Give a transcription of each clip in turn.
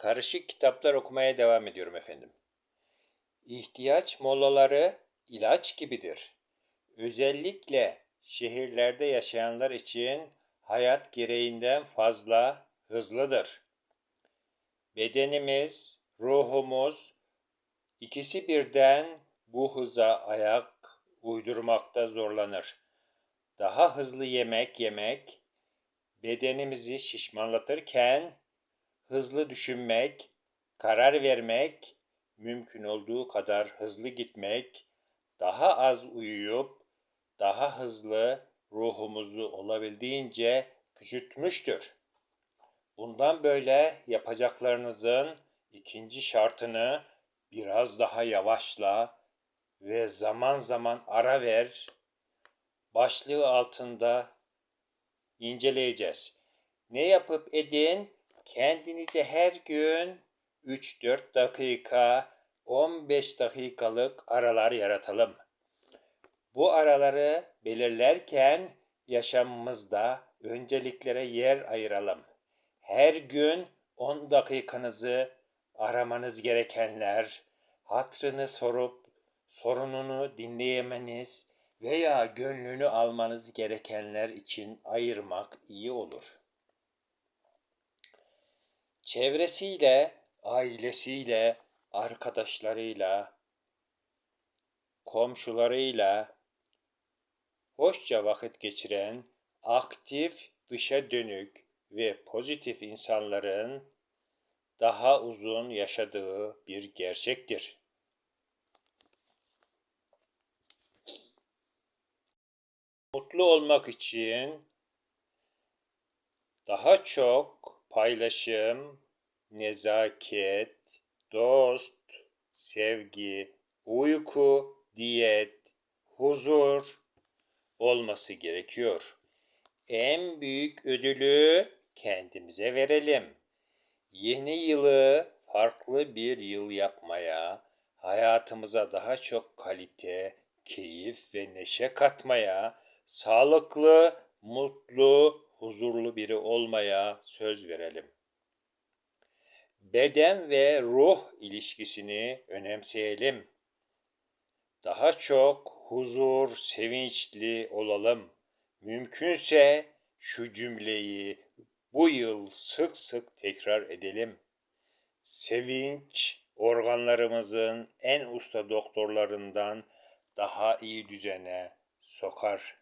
Karışık kitaplar okumaya devam ediyorum efendim. İhtiyaç molaları ilaç gibidir. Özellikle şehirlerde yaşayanlar için hayat gereğinden fazla hızlıdır. Bedenimiz, ruhumuz ikisi birden bu hıza ayak uydurmakta zorlanır. Daha hızlı yemek yemek bedenimizi şişmanlatırken hızlı düşünmek, karar vermek, mümkün olduğu kadar hızlı gitmek, daha az uyuyup daha hızlı ruhumuzu olabildiğince küçültmüştür. Bundan böyle yapacaklarınızın ikinci şartını biraz daha yavaşla ve zaman zaman ara ver başlığı altında inceleyeceğiz. Ne yapıp edin kendinize her gün 3-4 dakika 15 dakikalık aralar yaratalım. Bu araları belirlerken yaşamımızda önceliklere yer ayıralım. Her gün 10 dakikanızı aramanız gerekenler, hatrını sorup sorununu dinleyemeniz veya gönlünü almanız gerekenler için ayırmak iyi olur. Çevresiyle, ailesiyle, arkadaşlarıyla, komşularıyla hoşça vakit geçiren, aktif, dışa dönük ve pozitif insanların daha uzun yaşadığı bir gerçektir. Mutlu olmak için daha çok paylaşım, nezaket, dost, sevgi, uyku, diyet, huzur olması gerekiyor. En büyük ödülü kendimize verelim. Yeni yılı farklı bir yıl yapmaya, hayatımıza daha çok kalite, keyif ve neşe katmaya, sağlıklı, mutlu, huzurlu biri olmaya söz verelim. Beden ve ruh ilişkisini önemseyelim. Daha çok huzur, sevinçli olalım. Mümkünse şu cümleyi bu yıl sık sık tekrar edelim. Sevinç organlarımızın en usta doktorlarından daha iyi düzene sokar.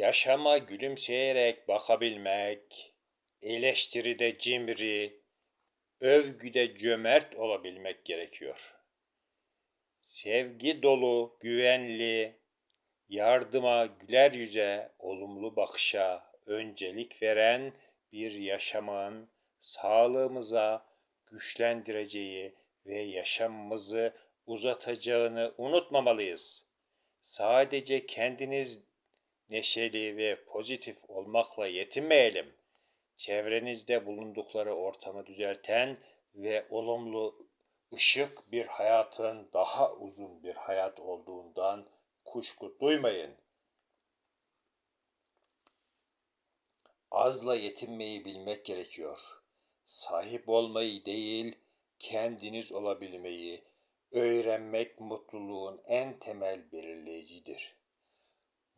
Yaşama gülümseyerek bakabilmek, eleştiride cimri, övgüde cömert olabilmek gerekiyor. Sevgi dolu, güvenli, yardıma, güler yüze, olumlu bakışa öncelik veren bir yaşamın sağlığımıza güçlendireceği ve yaşamımızı uzatacağını unutmamalıyız. Sadece kendiniz neşeli ve pozitif olmakla yetinmeyelim. Çevrenizde bulundukları ortamı düzelten ve olumlu ışık bir hayatın daha uzun bir hayat olduğundan kuşku duymayın. Azla yetinmeyi bilmek gerekiyor. Sahip olmayı değil, kendiniz olabilmeyi öğrenmek mutluluğun en temel belirleyicidir.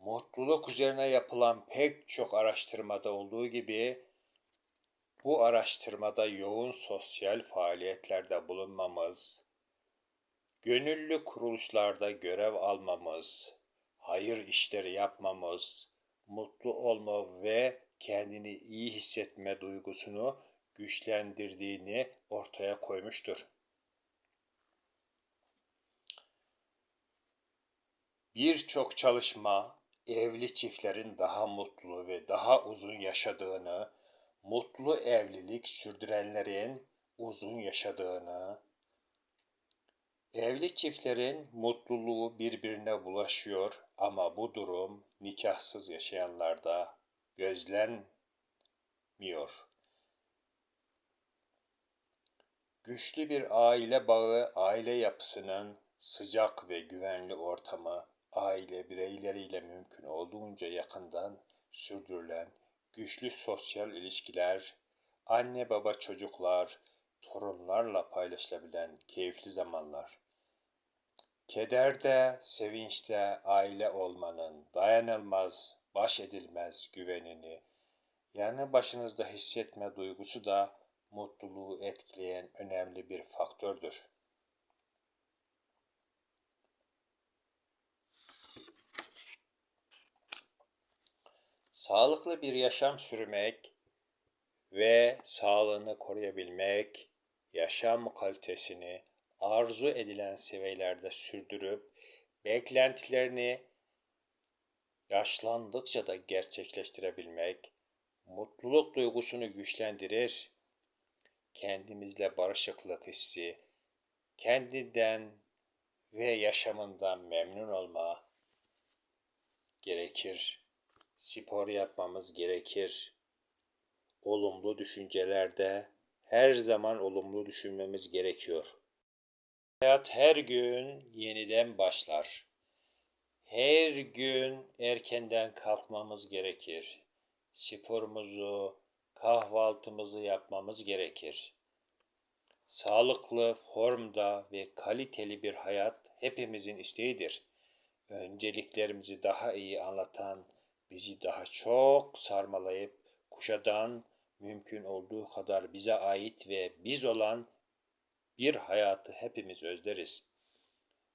Mutluluk üzerine yapılan pek çok araştırmada olduğu gibi bu araştırmada yoğun sosyal faaliyetlerde bulunmamız, gönüllü kuruluşlarda görev almamız, hayır işleri yapmamız, mutlu olma ve kendini iyi hissetme duygusunu güçlendirdiğini ortaya koymuştur. Birçok çalışma evli çiftlerin daha mutlu ve daha uzun yaşadığını, mutlu evlilik sürdürenlerin uzun yaşadığını, evli çiftlerin mutluluğu birbirine bulaşıyor ama bu durum nikahsız yaşayanlarda gözlenmiyor. Güçlü bir aile bağı, aile yapısının sıcak ve güvenli ortamı, aile bireyleriyle mümkün olduğunca yakından sürdürülen güçlü sosyal ilişkiler, anne baba çocuklar, torunlarla paylaşılabilen keyifli zamanlar. Kederde, sevinçte aile olmanın dayanılmaz, baş edilmez güvenini, yanı başınızda hissetme duygusu da mutluluğu etkileyen önemli bir faktördür. Sağlıklı bir yaşam sürmek ve sağlığını koruyabilmek, yaşam kalitesini arzu edilen seviyelerde sürdürüp beklentilerini yaşlandıkça da gerçekleştirebilmek, mutluluk duygusunu güçlendirir, kendimizle barışıklık hissi, kendinden ve yaşamından memnun olma gerekir spor yapmamız gerekir. Olumlu düşüncelerde her zaman olumlu düşünmemiz gerekiyor. Hayat her gün yeniden başlar. Her gün erkenden kalkmamız gerekir. Sporumuzu, kahvaltımızı yapmamız gerekir. Sağlıklı, formda ve kaliteli bir hayat hepimizin isteğidir. Önceliklerimizi daha iyi anlatan bizi daha çok sarmalayıp kuşadan mümkün olduğu kadar bize ait ve biz olan bir hayatı hepimiz özleriz.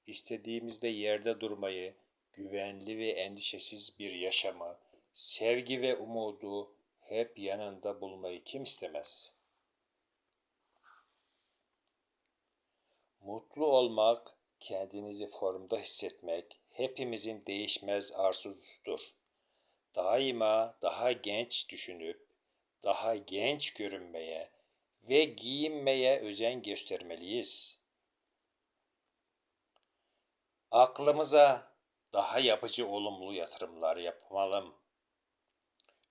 İstediğimizde yerde durmayı, güvenli ve endişesiz bir yaşamı, sevgi ve umudu hep yanında bulmayı kim istemez? Mutlu olmak, kendinizi formda hissetmek hepimizin değişmez arzusudur daima daha genç düşünüp, daha genç görünmeye ve giyinmeye özen göstermeliyiz. Aklımıza daha yapıcı olumlu yatırımlar yapmalım.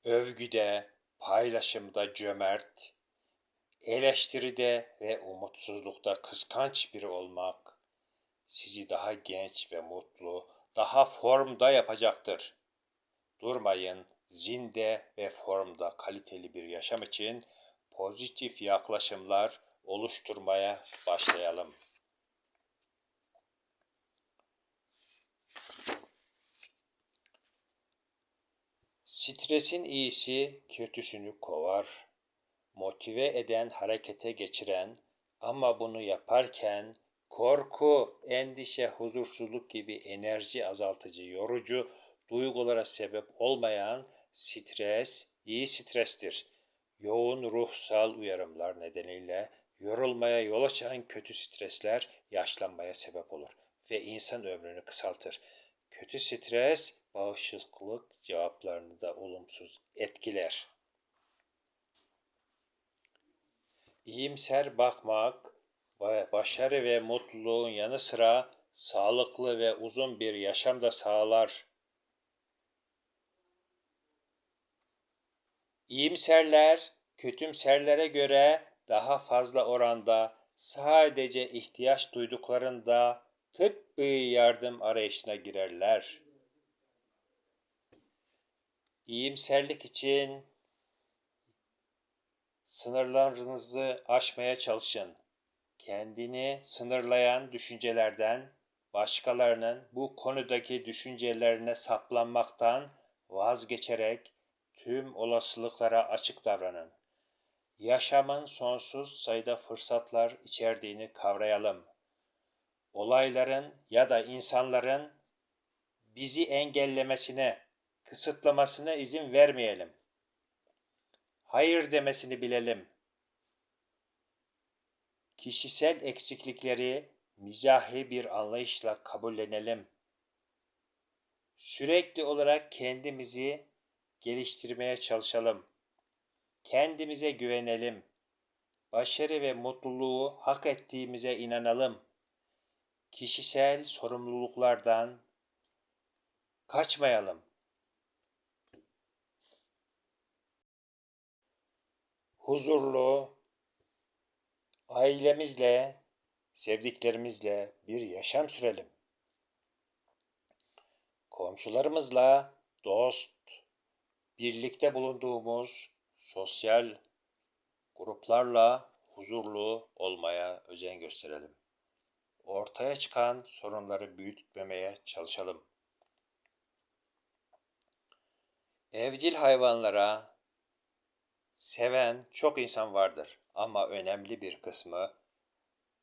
Övgüde, paylaşımda cömert, eleştiride ve umutsuzlukta kıskanç biri olmak sizi daha genç ve mutlu, daha formda yapacaktır. Durmayın, zinde ve formda kaliteli bir yaşam için pozitif yaklaşımlar oluşturmaya başlayalım. Stresin iyisi kötüsünü kovar. Motive eden, harekete geçiren ama bunu yaparken korku, endişe, huzursuzluk gibi enerji azaltıcı, yorucu duygulara sebep olmayan stres iyi strestir. Yoğun ruhsal uyarımlar nedeniyle yorulmaya yol açan kötü stresler yaşlanmaya sebep olur ve insan ömrünü kısaltır. Kötü stres bağışıklık cevaplarını da olumsuz etkiler. İyimser bakmak, başarı ve mutluluğun yanı sıra sağlıklı ve uzun bir yaşam da sağlar. İyimserler, kötümserlere göre daha fazla oranda sadece ihtiyaç duyduklarında tıbbi yardım arayışına girerler. İyimserlik için sınırlarınızı aşmaya çalışın. Kendini sınırlayan düşüncelerden, başkalarının bu konudaki düşüncelerine saplanmaktan vazgeçerek tüm olasılıklara açık davranın. Yaşamın sonsuz sayıda fırsatlar içerdiğini kavrayalım. Olayların ya da insanların bizi engellemesine, kısıtlamasına izin vermeyelim. Hayır demesini bilelim. Kişisel eksiklikleri mizahi bir anlayışla kabullenelim. Sürekli olarak kendimizi geliştirmeye çalışalım. Kendimize güvenelim. Başarı ve mutluluğu hak ettiğimize inanalım. Kişisel sorumluluklardan kaçmayalım. Huzurlu, ailemizle, sevdiklerimizle bir yaşam sürelim. Komşularımızla dost, birlikte bulunduğumuz sosyal gruplarla huzurlu olmaya özen gösterelim. Ortaya çıkan sorunları büyütmemeye çalışalım. Evcil hayvanlara seven çok insan vardır ama önemli bir kısmı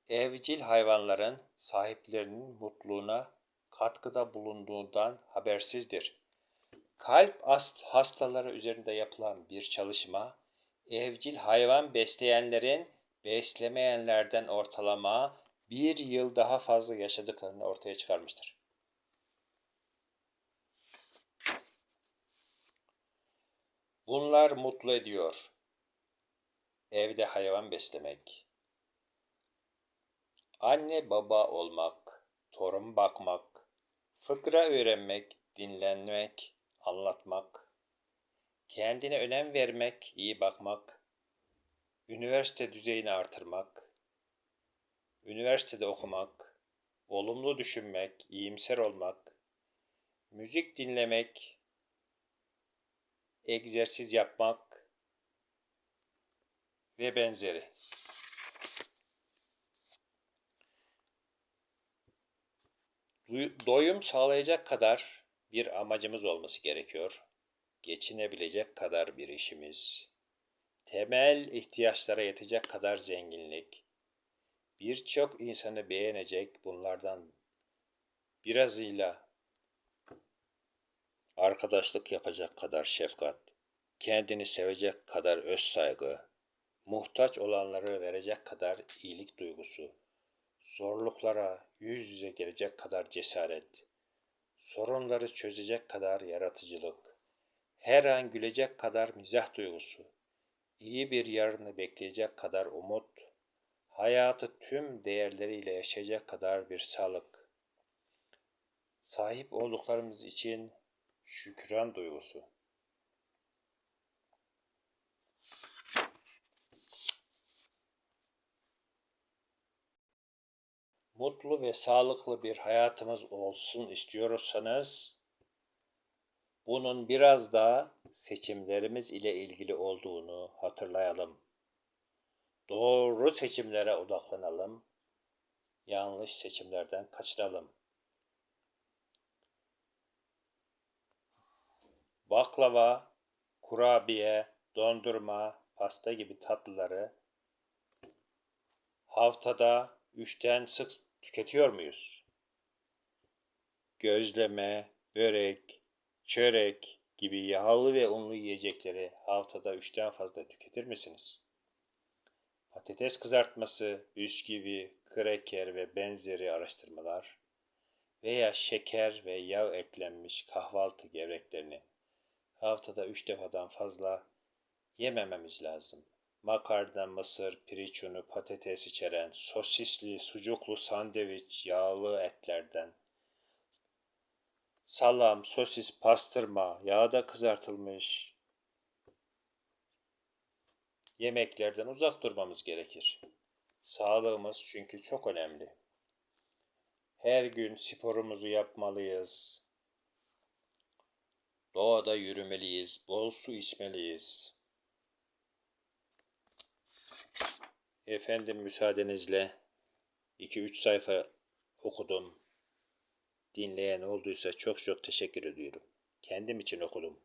evcil hayvanların sahiplerinin mutluluğuna katkıda bulunduğundan habersizdir. Kalp ast- hastaları üzerinde yapılan bir çalışma, evcil hayvan besleyenlerin beslemeyenlerden ortalama bir yıl daha fazla yaşadıklarını ortaya çıkarmıştır. Bunlar mutlu ediyor. Evde hayvan beslemek, anne baba olmak, torun bakmak, fıkra öğrenmek, dinlenmek, anlatmak, kendine önem vermek, iyi bakmak, üniversite düzeyini artırmak, üniversitede okumak, olumlu düşünmek, iyimser olmak, müzik dinlemek, egzersiz yapmak ve benzeri. Doyum sağlayacak kadar bir amacımız olması gerekiyor. Geçinebilecek kadar bir işimiz, temel ihtiyaçlara yetecek kadar zenginlik, birçok insanı beğenecek bunlardan birazıyla arkadaşlık yapacak kadar şefkat, kendini sevecek kadar öz saygı, muhtaç olanları verecek kadar iyilik duygusu, zorluklara yüz yüze gelecek kadar cesaret, sorunları çözecek kadar yaratıcılık, her an gülecek kadar mizah duygusu, iyi bir yarını bekleyecek kadar umut, hayatı tüm değerleriyle yaşayacak kadar bir sağlık, sahip olduklarımız için şükran duygusu. Mutlu ve sağlıklı bir hayatımız olsun istiyorsanız bunun biraz da seçimlerimiz ile ilgili olduğunu hatırlayalım. Doğru seçimlere odaklanalım. Yanlış seçimlerden kaçınalım. Baklava, kurabiye, dondurma, pasta gibi tatlıları haftada üçten sık tüketiyor muyuz? Gözleme, börek, çörek gibi yağlı ve unlu yiyecekleri haftada üçten fazla tüketir misiniz? Patates kızartması, bisküvi, kreker ve benzeri araştırmalar veya şeker ve yağ eklenmiş kahvaltı gevreklerini haftada üç defadan fazla yemememiz lazım. Makarna, mısır, pirinç unu, patates içeren sosisli, sucuklu sandviç, yağlı etlerden, salam, sosis, pastırma, yağda kızartılmış yemeklerden uzak durmamız gerekir. Sağlığımız çünkü çok önemli. Her gün sporumuzu yapmalıyız. Doğada yürümeliyiz, bol su içmeliyiz. Efendim müsaadenizle 2-3 sayfa okudum. Dinleyen olduysa çok çok teşekkür ediyorum. Kendim için okudum.